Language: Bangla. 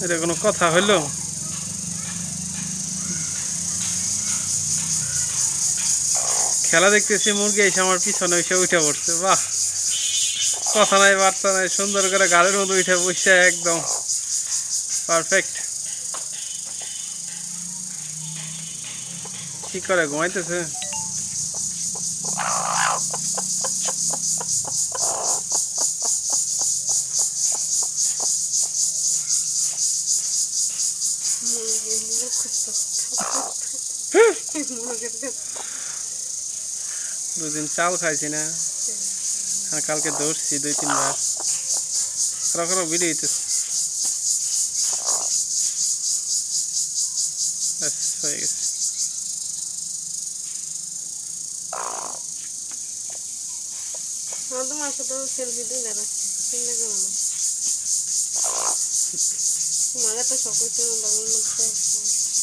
এটা কোনো কথা হইল? খেলা দেখতেছি, মুরগি এসে আমার পিছনে এসে উঠে পড়ছে। বাহ! কথা নাই, বার্তা নাই, সুন্দর করে গাড়ির মধ্যে উঠে বসে একদম। পারফেক্ট। কি করে ঘুমাইতেছে? দুদিন চাল খাইছি না। আর কালকে ধরছি দুই, তিনবার। খরা খরা ভিডিও হইতেছে। হয়ে গেছে। আমার তো মাসে তো সেলফি দিলে রাখছে। চিন্তা করো না তোমার এত শখ হচ্ছে না বাবুর মধ্যে।